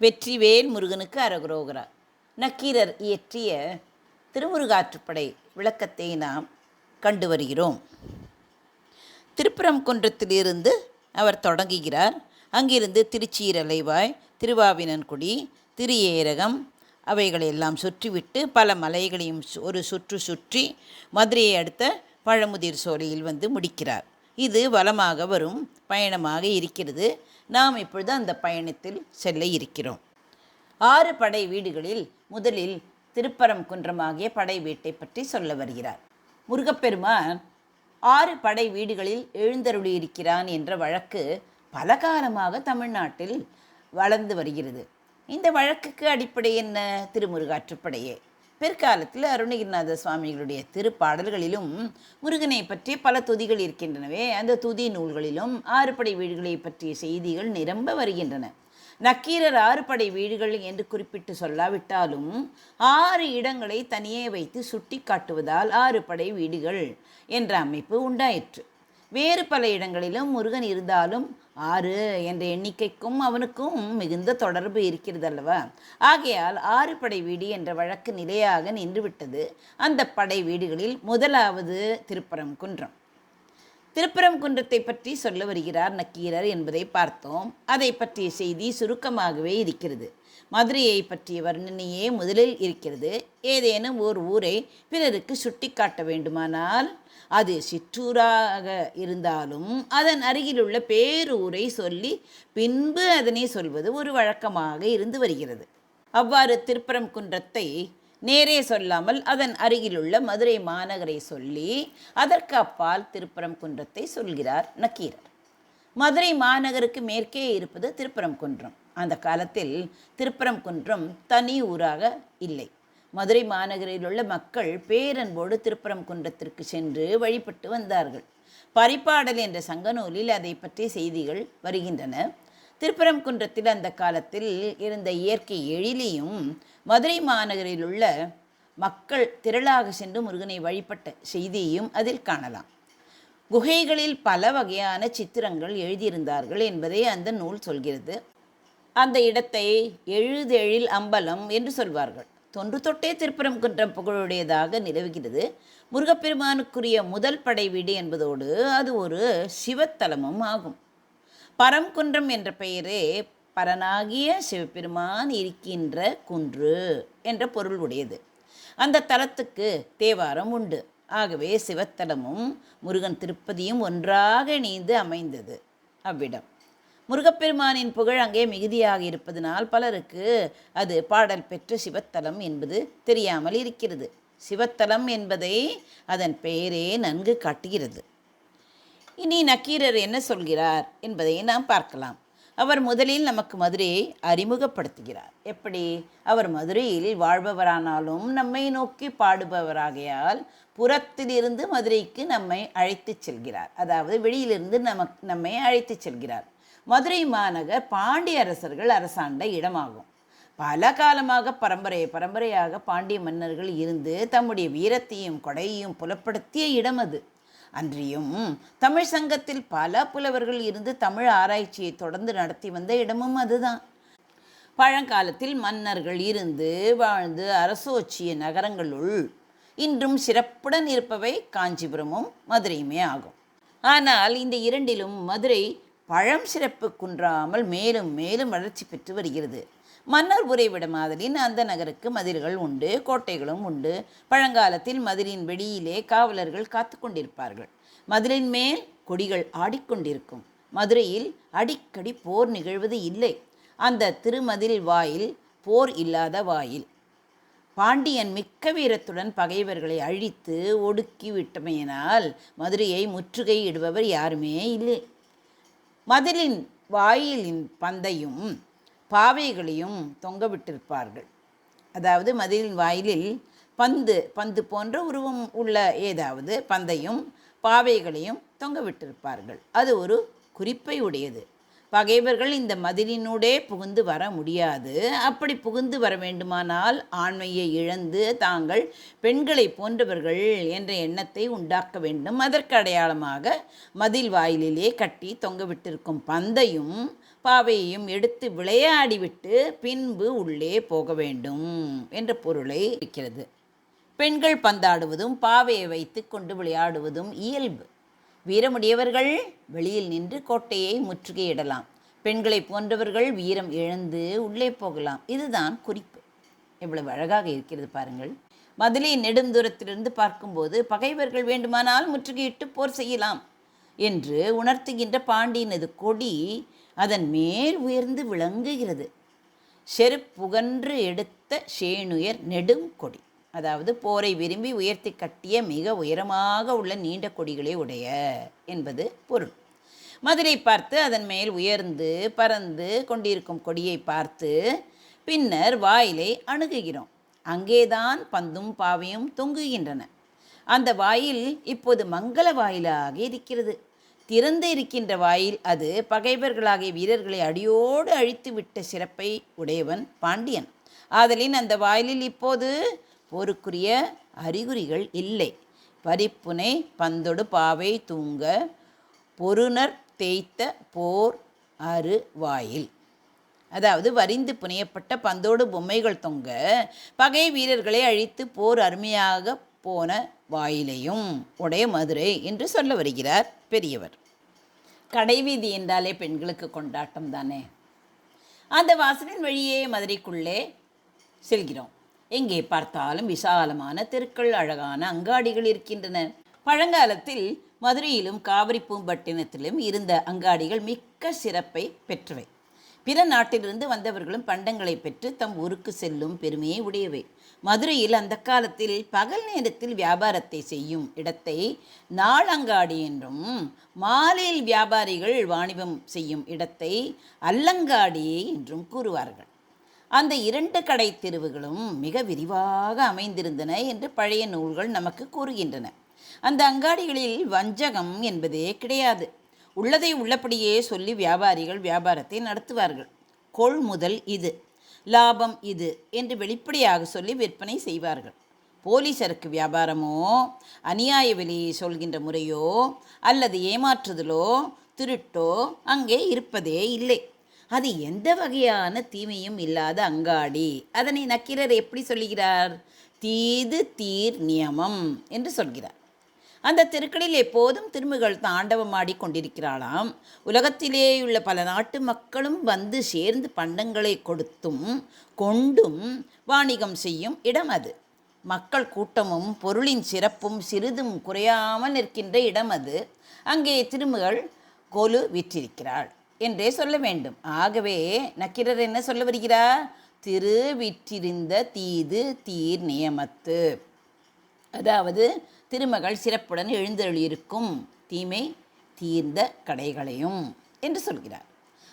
வெற்றிவேல் முருகனுக்கு அரகுரோகரா நக்கீரர் இயற்றிய திருமுருகாற்றுப்படை விளக்கத்தை நாம் கண்டு வருகிறோம். திருப்பரங்குன்றத்திலிருந்து அவர் தொடங்குகிறார். அங்கிருந்து திருச்சீரலைவாய் திருவாவினன்குடி திரு ஏரகம் அவைகளெல்லாம் சுற்றிவிட்டு பல மலைகளையும் சு- ஒரு சுற்று சுற்றி மதுரையை அடுத்த பழமுதிர் சோலையில் வந்து முடிக்கிறார். இது வளமாக வரும் பயணமாக இருக்கிறது. நாம் இப்பொழுது அந்த பயணத்தில் செல்ல இருக்கிறோம். ஆறு படை வீடுகளில் முதலில் திருப்பரம் குன்றமாகிய படை வீட்டை பற்றி சொல்ல வருகிறார். முருகப்பெருமான் ஆறு படை வீடுகளில் எழுந்தருளியிருக்கிறான் என்ற வழக்கு பல காலமாக தமிழ்நாட்டில் வளர்ந்து வருகிறது. இந்த வழக்குக்கு அடிப்படை என்ன? திருமுருகாற்றுப்படையே. பிற்காலத்தில் அருணகிரிநாத சுவாமிகளுடைய திருப்பாடல்களிலும் முருகனை பற்றிய பல துதிகள் இருக்கின்றனவே. அந்த துதி நூல்களிலும் ஆறுபடை வீடுகளை பற்றிய செய்திகள் நிரம்ப வருகின்றன. நக்கீரர் ஆறுபடை வீடுகள் என்று குறிப்பிட்டு சொல்லாவிட்டாலும் ஆறு இடங்களை தனியே வைத்து சுட்டி காட்டுவதால் ஆறு படை வீடுகள் என்ற அமைப்பு உண்டாயிற்று. வேறு பல இடங்களிலும் முருகன் இருந்தாலும் ஆறு என்ற எண்ணிக்கைக்கும் அவனுக்கும் மிகுந்த தொடர்பு இருக்கிறது அல்லவா ஆகையால் ஆறு படை வீடு என்ற வழக்கு நிலையாக நின்றுவிட்டது. அந்த படை வீடுகளில் முதலாவது திருப்பரம் குன்றம். திருப்பரம் குன்றத்தை பற்றி சொல்ல வருகிறார் நக்கீரர் என்பதை பார்த்தோம். அதை பற்றிய செய்தி சுருக்கமாகவே இருக்கிறது. மதுரையை பற்றிய வர்ணனையே முதலில் இருக்கிறது. ஏதேனும் ஓர் ஊரை பிறருக்கு சுட்டிக்காட்ட வேண்டுமானால் அது சிற்றூராக இருந்தாலும் அதன் அருகிலுள்ள பேரூரை சொல்லி பின்பு அதனை சொல்வது ஒரு வழக்கமாக இருந்து வருகிறது. அவ்வாறு திருப்பரம் குன்றத்தை நேரே சொல்லாமல் அதன் அருகிலுள்ள மதுரை மாநகரை சொல்லி அதற்கு அப்பால் திருப்பரம் குன்றத்தை சொல்கிறார் நக்கீரர். மதுரை மாநகருக்கு மேற்கே இருப்பது திருப்பரம் குன்றம் அந்த காலத்தில் திருப்பரங்குன்றம் தனி ஊராக இல்லை. மதுரை மாநகரில் உள்ள மக்கள் பேரன்போடு திருப்பரங்குன்றத்திற்கு சென்று வழிபட்டு வந்தார்கள். பரிப்பாடல் என்ற சங்கநூலில் அதை பற்றிய செய்திகள் வருகின்றன. திருப்பரங்குன்றத்தில் அந்த காலத்தில் இருந்த இயற்கை எழிலையும் மதுரை மாநகரில் உள்ள மக்கள் திரளாக சென்று முருகனை வழிபட்ட செய்தியையும் அதில் காணலாம். குகைகளில் பல வகையான சித்திரங்கள் எழுதியிருந்தார்கள் என்பதை அந்த நூல் சொல்கிறது. அந்த இடத்தை எழுதெழில் அம்பலம் என்று சொல்வார்கள். தொன்று தொட்டே திருப்பரங்குன்றம் புகழுடையதாக நிலவுகிறது. முருகப்பெருமானுக்குரிய முதல் படை வீடு என்பதோடு அது ஒரு சிவத்தலமும் ஆகும். பரம்குன்றம் என்ற பெயரே பரனாகிய சிவபெருமான் இருக்கின்ற குன்று என்ற பொருள் உடையது. அந்த தலத்துக்கு தேவாரம் உண்டு. ஆகவே சிவத்தலமும் முருகன் திருப்பதியும் ஒன்றாக இணைந்து அமைந்தது. அவ்விடம் முருகப்பெருமானின் புகழ் அங்கே மிகுதியாக இருப்பதனால் பலருக்கு அது பாடல் பெற்ற சிவத்தலம் என்பது தெரியாமல் இருக்கிறது. சிவத்தலம் என்பதை அதன் பெயரே நன்கு காட்டுகிறது. இனி நக்கீரர் என்ன சொல்கிறார் என்பதை நாம் பார்க்கலாம். அவர் முதலில் நமக்கு மதுரையை அறிமுகப்படுத்துகிறார். எப்படி? அவர் மதுரையில் வாழ்பவரானாலும் நம்மை நோக்கி பாடுபவராகையால் புறத்திலிருந்து மதுரைக்கு நம்மை அழைத்துச் செல்கிறார். அதாவது வெளியிலிருந்து நமக் நம்மை அழைத்துச் செல்கிறார். மதுரை மாநகர் பாண்டிய அரசர்கள் அரசாண்ட இடமாகும். பல காலமாக பரம்பரை பரம்பரையாக பாண்டிய மன்னர்கள் இருந்து தம்முடைய வீரத்தையும் கொடையையும் புலப்படுத்திய இடம் அது. அன்றியும் தமிழ் சங்கத்தில் பல புலவர்கள் இருந்து தமிழ் ஆராய்ச்சியை தொடர்ந்து நடத்தி வந்த இடமும் அதுதான். பழங்காலத்தில் மன்னர்கள் இருந்து வாழ்ந்து அரசோச்சிய நகரங்களுள் இன்றும் சிறப்புடன் இருப்பவை காஞ்சிபுரமும் மதுரையுமே ஆகும். ஆனால் இந்த இரண்டிலும் மதுரை பழம் சிறப்பு குன்றாமல் மேலும் மேலும் வளர்ச்சி பெற்று வருகிறது. மன்னர் உறைவிடமாதலின் அந்த நகருக்கு மதில்கள் உண்டு கோட்டைகளும் உண்டு. பழங்காலத்தில் மதிலின் வெளியிலே காவலர்கள் காத்து கொண்டிருப்பார்கள். மதிலின் மேல் கொடிகள் ஆடிக்கொண்டிருக்கும். மதுரையில் அடிக்கடி போர் நிகழ்வது இல்லை. அந்த திருமதில் வாயில் போர் இல்லாத வாயில். பாண்டியன் மிக்க வீரத்துடன் பகைவர்களை அழித்து ஒடுக்கி விட்டமையினால் மதுரையை முற்றுகை இடுபவர் யாருமே இல்லை. மதிலின் வாயிலின் பந்தையும் பாவைகளையும் தொங்கவிட்டிருப்பார்கள். அதாவது மதிலின் வாயிலில் பந்து பந்து போன்ற உருவம் உள்ள ஏதாவது பந்தையும் பாவைகளையும் தொங்கவிட்டிருப்பார்கள். அது ஒரு குறிப்பை உடையது. பகைவர்கள் இந்த மதிலினூடே புகுந்து வர முடியாது. அப்படி புகுந்து வர வேண்டுமானால் ஆண்மையை இழந்து தாங்கள் பெண்களை போன்றவர்கள் என்ற எண்ணத்தை உண்டாக்க வேண்டும். அதற்கு அடையாளமாக மதில் வாயிலிலே கட்டி தொங்கவிட்டிருக்கும் பந்தையும் பாவையையும் எடுத்து விளையாடிவிட்டு பின்பு உள்ளே போக வேண்டும் என்ற பொருளை இருக்கிறது. பெண்கள் பந்தாடுவதும் பாவையை வைத்து கொண்டு விளையாடுவதும் இயல்பு. வீரமுடையவர்கள் வெளியில் நின்று கோட்டையை முற்றுகையிடலாம். பெண்களை போன்றவர்கள் வீரம் இழந்து உள்ளே போகலாம். இதுதான் குறிப்பு. எவ்வளவு அழகாக இருக்கிறது பாருங்கள். மதுளை நெடுந்தூரத்திலிருந்து பார்க்கும்போது பகைவர்கள் வேண்டுமானால் முற்றுகையிட்டு போர் செய்யலாம் என்று உணர்த்துகின்ற பாண்டியனது கொடி அதன் மேல் உயர்ந்து விளங்குகிறது. செருப்புகன்று எடுத்த ஷேனுயர் நெடும் கொடி அதாவது போரை விரும்பி உயர்த்தி கட்டிய மிக உயரமாக உள்ள நீண்ட கொடிகளை உடைய என்பது பொருள். மதுரை பார்த்து அதன் மேல் உயர்ந்து பறந்து கொண்டிருக்கும் கொடியை பார்த்து பின்னர் வாயிலை அணுகுகிறோம். அங்கேதான் பந்தும் பாவையும் தொங்குகின்றன. அந்த வாயில் இப்போது மங்கள வாயிலாக இருக்கிறது. திறந்து இருக்கின்ற வாயில் அது பகைவர்களாகிய வீரர்களை அடியோடு அழித்து விட்ட சிறப்பை உடையவன் பாண்டியன். ஆதலின் அந்த வாயிலில் இப்போது போருக்குரிய அறிகுறிகள் இல்லை. பரிப்புனை பந்தொடு பாவை தூங்க பொருணர் தேய்த்த போர் அரு வாயில். அதாவது வரிந்து புனையப்பட்ட பந்தோடு பொம்மைகள் தொங்க பகை வீரர்களை அழித்து போர் அருமையாக போன வாயிலையும் உடைய மதுரை என்று சொல்ல வருகிறார் பெரியவர். கடைவீதி என்றாலே பெண்களுக்கு கொண்டாட்டம் தானே. அந்த வாசலின் வழியே மதுரைக்குள்ளே செல்கிறோம். எங்கே பார்த்தாலும் விசாலமான தெருக்கள் அழகான அங்காடிகள் இருக்கின்றன. பழங்காலத்தில் மதுரையிலும் காவிரி பூம்பட்டினத்திலும் இருந்த அங்காடிகள் மிக்க சிறப்பை பெற்றவை. பிற நாட்டிலிருந்து வந்தவர்களும் பண்டங்களை பெற்று தம் ஊருக்கு செல்லும் பெருமையை உடையவை. மதுரையில் அந்த காலத்தில் பகல் நேரத்தில் வியாபாரத்தை செய்யும் இடத்தை நாளங்காடி என்றும் மாலையில் வியாபாரிகள் வாணிபம் செய்யும் இடத்தை அல்லங்காடி என்றும் கூறுவார்கள். அந்த இரண்டு கடை தெருவுகளும் மிக விரிவாக அமைந்திருந்தன என்று பழைய நூல்கள் நமக்கு கூறுகின்றன. அந்த அங்காடிகளில் வஞ்சகம் என்பதே கிடையாது. உள்ளதை உள்ளபடியே சொல்லி வியாபாரிகள் வியாபாரத்தை நடத்துவார்கள். கொள்முதல் இது லாபம் இது என்று வெளிப்படையாக சொல்லி விற்பனை செய்வார்கள். போலி சரக்கு வியாபாரமோ அநியாய விலையை சொல்கின்ற முறையோ அல்லது ஏமாற்றுதலோ திருட்டோ அங்கே இருப்பதே இல்லை. அது எந்த வகையான தீமையும் இல்லாத அங்காடி. அதனை நக்கீரர் எப்படி சொல்கிறார் தீது தீர் நியமம் என்று சொல்கிறார். அந்த தெருக்களில் எப்போதும் திருமுகள் தாண்டவமாடி கொண்டிருக்கிறாளாம். உலகத்திலேயுள்ள பல நாட்டு மக்களும் வந்து சேர்ந்து பண்டங்களை கொடுத்தும் கொண்டும் வாணிகம் செய்யும் இடம் அது. மக்கள் கூட்டமும் பொருளின் சிறப்பும் சிறிதும் குறையாமல் நிற்கின்ற இடம் அது. அங்கே திருமுகள் கொலு விற்றிருக்கிறாள். என்றே சொல்ல வேண்டும். ஆகவே நக்கீரர் என்ன சொல்ல வருகிறார்? திரு விற்றிருந்த தீது தீர் நியமத்து. அதாவது திருமகள் சிறப்புடன் எழுந்தருளியிருக்கும் தீமை தீர்ந்த கடைகளையும் என்று சொல்கிறார்.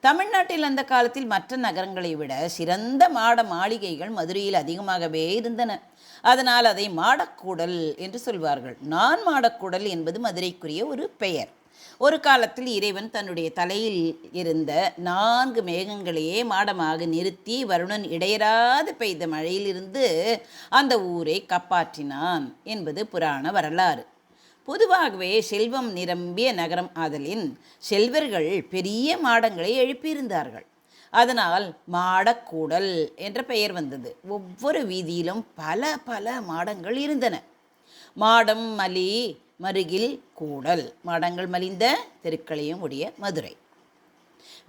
தமிழ்நாட்டில் அந்த காலத்தில் மற்ற நகரங்களை விட சிறந்த மாட மாளிகைகள் மதுரையில் அதிகமாகவே இருந்தன. அதனால் அதை மாடக்கூடல் என்று சொல்வார்கள். நான் மாடக்கூடல் என்பது மதுரைக்குரிய ஒரு பெயர். ஒரு காலத்தில் இறைவன் தன்னுடைய தலையில் இருந்த நான்கு மேகங்களையே மாடமாக நிறுத்தி வருணன் இடையராது பெய்த மழையிலிருந்து அந்த ஊரை காப்பாற்றினான் என்பது புராண வரலாறு. பொதுவாகவே செல்வம் நிரம்பிய நகரம் ஆதலின் செல்வர்கள் பெரிய மாடங்களை எழுப்பியிருந்தார்கள். அதனால் மாடக்கூடல் என்ற பெயர் வந்தது. ஒவ்வொரு வீதியிலும் பல பல மாடங்கள் இருந்தன. மாடம் மலி மருகில் கூடல். மாடங்கள் மலிந்த தெருக்களையும் உடைய மதுரை.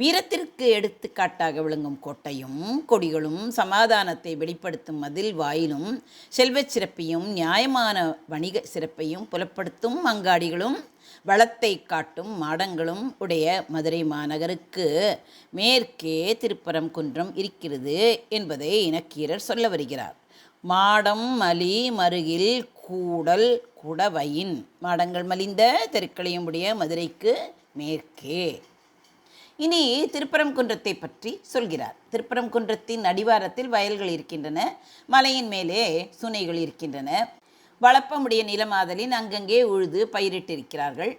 வீரத்திற்கு எடுத்துக்காட்டாக விளங்கும் கோட்டையும் கொடிகளும் சமாதானத்தை வெளிப்படுத்தும் மதில் வாயிலும் செல்வச் சிறப்பையும் நியாயமான வணிக சிறப்பையும் புலப்படுத்தும் அங்காடிகளும் வளத்தை காட்டும் மாடங்களும் உடைய மதுரை மாநகருக்கு மேற்கே திருப்பரங்குன்றம் இருக்கிறது என்பதை இனக்கீரர் சொல்ல வருகிறார். மாடம் மலி மருகில் கூடல் குடவையின். மாடங்கள் மலிந்த தெருக்களையும் உடைய மதுரைக்கு மேற்கே. இனி திருப்பரங்குன்றத்தை பற்றி சொல்கிறார். திருப்பரங்குன்றத்தின் அடிவாரத்தில் வயல்கள் இருக்கின்றன மலையின் மேலே சுனைகள் இருக்கின்றன. வளப்பமுடைய நிலமாதலின் அங்கங்கே உழுது பயிரிட்டிருக்கிறார்கள்.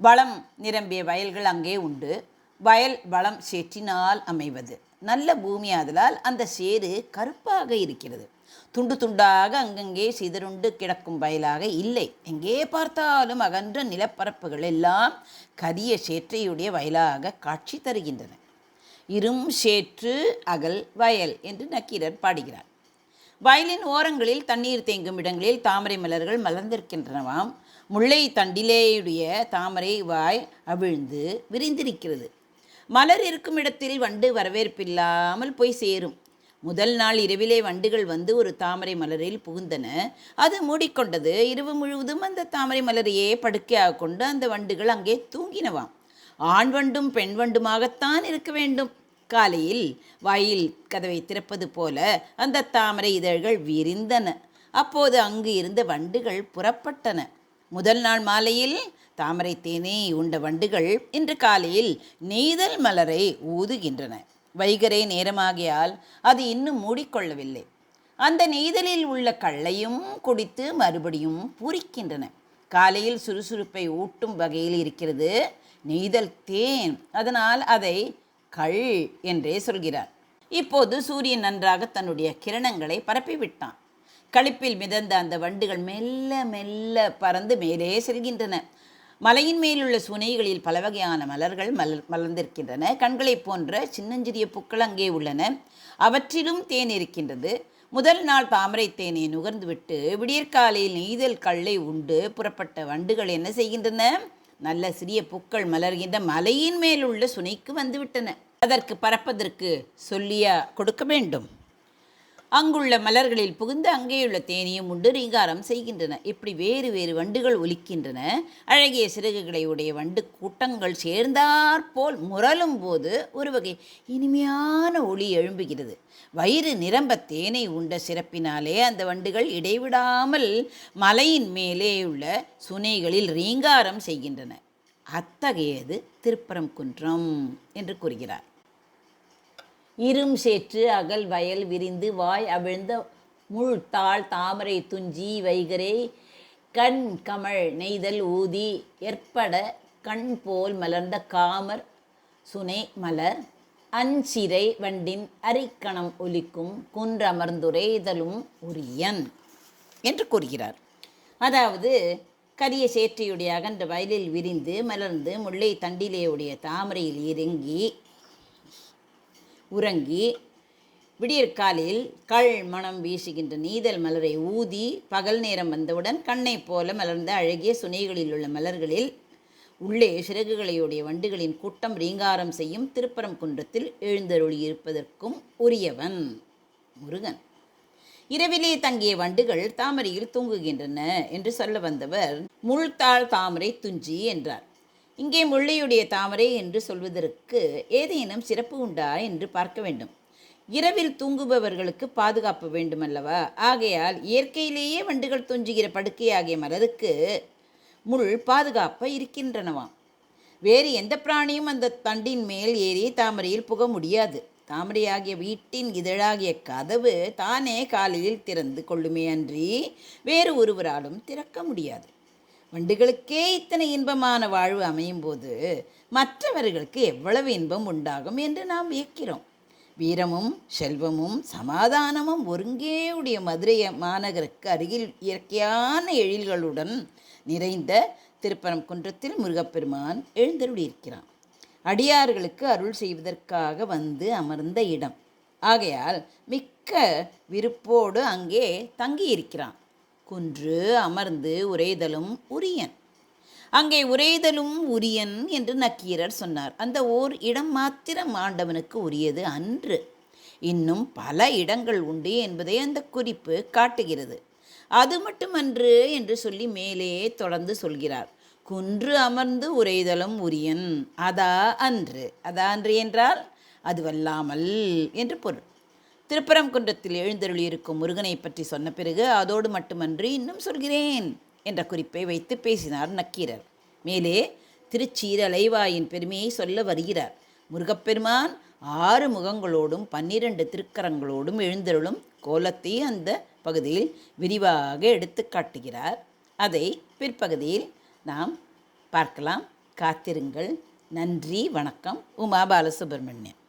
வளம் நிரம்பிய வயல்கள் அங்கே உண்டு. வயல் வளம் சேற்றினால் அமைவது. நல்ல பூமி ஆதலால் அந்த சேறு கருப்பாக இருக்கிறது. துண்டு துண்டாக அங்கங்கே சிதறுண்டு கிடக்கும் வயலாக இல்லை. எங்கே பார்த்தாலும் அகன்ற நிலப்பரப்புகள் எல்லாம் கரிய சேற்றையுடைய வயலாக காட்சி தருகின்றன. இரும் சேற்று அகல் வயல் என்று நக்கீரர் பாடுகிறார். வயலின் ஓரங்களில் தண்ணீர் தேங்கும் இடங்களில் தாமரை மலர்கள் மலர்ந்திருக்கின்றனவாம். முல்லை தண்டிலேயுடைய தாமரை வாய் அவிழ்ந்து விரிந்திருக்கிறது. மலர் இருக்கும் இடத்தில் வண்டு வரவேற்பில்லாமல் போய் சேரும். முதல் நாள் இரவிலே வண்டுகள் வந்து ஒரு தாமரை மலரில் புகுந்தன. அது மூடிக்கொண்டது. இரவு முழுவதும் அந்த தாமரை மலரையே படுக்கையாக கொண்டு அந்த வண்டுகள் அங்கே தூங்கினவாம். ஆண் வண்டும் பெண் வண்டுமாகத்தான் இருக்க வேண்டும். காலையில் வாயில் கதவை திறப்பது போல அந்த தாமரை இதழ்கள் விரிந்தன. அப்போது அங்கு இருந்த வண்டுகள் புறப்பட்டன. முதல் நாள் மாலையில் தாமரை தேனே உண்ட வண்டுகள் இன்று காலையில் நெய்தல் மலரை ஊதுகின்றன. வைகரை நேரமாகியால் அது இன்னும் மூடிக்கொள்ளவில்லை. அந்த நெய்தலில் உள்ள கள்ளையும் குடித்து மறுபடியும் பூரிக்கின்றன. காலையில் சுறுசுறுப்பை ஊட்டும் வகையில் இருக்கிறது நெய்தல் தேன். அதனால் அதை கள் என்றே சொல்கிறார். இப்போது சூரியன் நன்றாக தன்னுடைய கிரணங்களை பரப்பிவிட்டான். களிப்பில் மிதந்த அந்த வண்டுகள் மெல்ல மெல்ல பறந்து மேலே செல்கின்றன. மலையின் மேலுள்ள சுனைகளில் பல வகையான மலர்கள் மலர் மலர்ந்திருக்கின்றன. கண்களைப் போன்ற சின்னஞ்சிறிய பூக்கள் அங்கே உள்ளன. அவற்றிலும் தேன் இருக்கின்றது. முதல் நாள் தாமரை தேனை நுகர்ந்துவிட்டு விடியற்காலையில் நெய்தல் கல்லை உண்டு புறப்பட்ட வண்டுகள் என்ன செய்கின்றன? நல்ல சிறிய பூக்கள் மலர்கின்ற மலையின் மேலுள்ள சுனைக்கு வந்துவிட்டன. அதற்கு பறப்பதற்கு சொல்லியா கொடுக்க வேண்டும்? அங்குள்ள மலர்களில் புகுந்து அங்கேயுள்ள தேனியும் உண்டு ரீங்காரம் செய்கின்றன. இப்படி வேறு வேறு வண்டுகள் ஒலிக்கின்றன. அழகிய சிறகுகளை உடைய வண்டு கூட்டங்கள் சேர்ந்தாற்போல் முரலும் போது ஒரு வகை இனிமையான ஒளி எழும்புகிறது. வயிறு நிரம்ப தேனை உண்ட சிறப்பினாலே அந்த வண்டுகள் இடைவிடாமல் மலையின் மேலே உள்ள சுனைகளில் ரீங்காரம் செய்கின்றன. அத்தகையது திருப்பரம் குன்றம் என்று கூறுகிறார். இரும் சேற்று அகல் வயல் விரிந்து வாய் அவிழ்ந்த முள் தாள் தாமரை துஞ்சி வைகரே கண் கமழ் நெய்தல் ஊதி ஏற்பட கண் போல் மலர்ந்த காமர் சுனை மலர். அஞ்சிறை வண்டின் அரிக்கணம் ஒலிக்கும் குன்றமர்ந்துரைதலும் உரியன் என்று கூறுகிறார். அதாவது கரிய சேற்றையுடைய அகன்ற வயலில் விரிந்து மலர்ந்து முல்லை தண்டிலேயுடைய தாமரையில் இறங்கி உறங்கி விடியற்காலில் கள் மனம் வீசுகின்ற நீதல் மலரை ஊதி பகல் நேரம் வந்தவுடன் கண்ணை போல மலர்ந்த அழகிய சுனைகளில் உள்ள மலர்களில் உள்ளே சிறகுகளையுடைய வண்டுகளின் கூட்டம் ரீங்காரம் செய்யும் திருப்பரம் குன்றத்தில் எழுந்தருளியிருப்பதற்கும் உரியவன். முருகன். இரவிலே தங்கிய வண்டுகள் தாமரையில் தூங்குகின்றன என்று சொல்ல வந்தவர் முள்தாள் தாமரை துஞ்சி என்றார். இங்கே முள்ளையுடைய தாமரை என்று சொல்வதற்கு ஏதேனும் சிறப்பு உண்டா என்று பார்க்க வேண்டும். இரவில் தூங்குபவர்களுக்கு பாதுகாப்பு வேண்டுமல்லவா? ஆகையால் இயற்கையிலேயே வண்டுகள் துஞ்சுகிற படுக்கையாகிய மலருக்கு முள் பாதுகாப்பாக இருக்கின்றனவாம் வேறு எந்த பிராணியும் அந்த தண்டின் மேல் ஏறி தாமரையில் புக முடியாது. தாமரையாகிய வீட்டின் இதழாகிய கதவு தானே காலையில் திறந்து கொள்ளுமே அன்றி வேறு ஒருவராலும் திறக்க முடியாது. வண்டுகளுக்கே இத்தனை இன்பமான வாழ்வு அமையும் போது மற்றவர்களுக்கு எவ்வளவு இன்பம் உண்டாகும் என்று நாம் வியக்கிறோம். வீரமும் செல்வமும் சமாதானமும் ஒருங்கே உடைய மதுரை மாநகருக்கு அருகில் இயற்கையான எழில்களுடன் நிறைந்த திருப்பரம் குன்றத்தில் முருகப்பெருமான் எழுந்தருளியிருக்கிறான். அடியார்களுக்கு அருள் செய்வதற்காக வந்து அமர்ந்த இடம். ஆகையால் மிக்க விருப்போடு அங்கே தங்கியிருக்கிறான். குன்று அமர்ந்து உரைதலும் உரியன். அங்கே உரைதலும் உரியன் என்று நக்கீரர் சொன்னார். அந்த ஓர் இடம் மாத்திரம் ஆண்டவனுக்கு உரியது அன்று. இன்னும் பல இடங்கள் உண்டு என்பதை அந்த குறிப்பு காட்டுகிறது. அது மட்டுமன்று என்று சொல்லி மேலே தொடர்ந்து சொல்கிறார். குன்று அமர்ந்து உரைதலும் உரியன். அதா அன்று. அதா அன்று என்றால் அதுவல்லாமல் என்று பொருள். திருப்பரங்குன்றத்தில் எழுந்தருளியிருக்கும் முருகனை பற்றி சொன்ன பிறகு அதோடு மட்டுமன்றி இன்னும் சொல்கிறேன் என்ற குறிப்பை வைத்து பேசினார் நக்கீரர். மேலே திருச்சீரலைவாயின் பெருமையை சொல்ல வருகிறார். முருகப்பெருமான் ஆறு முகங்களோடும் பன்னிரண்டு திருக்கரங்களோடும் எழுந்தருளும் கோலத்தை அந்த பகுதியில் விரிவாக எடுத்து காட்டுகிறார். அதை பிற்பகுதியில் நாம் பார்க்கலாம். காத்திருங்கள். நன்றி வணக்கம். உமா பாலசுப்ரமணியன்.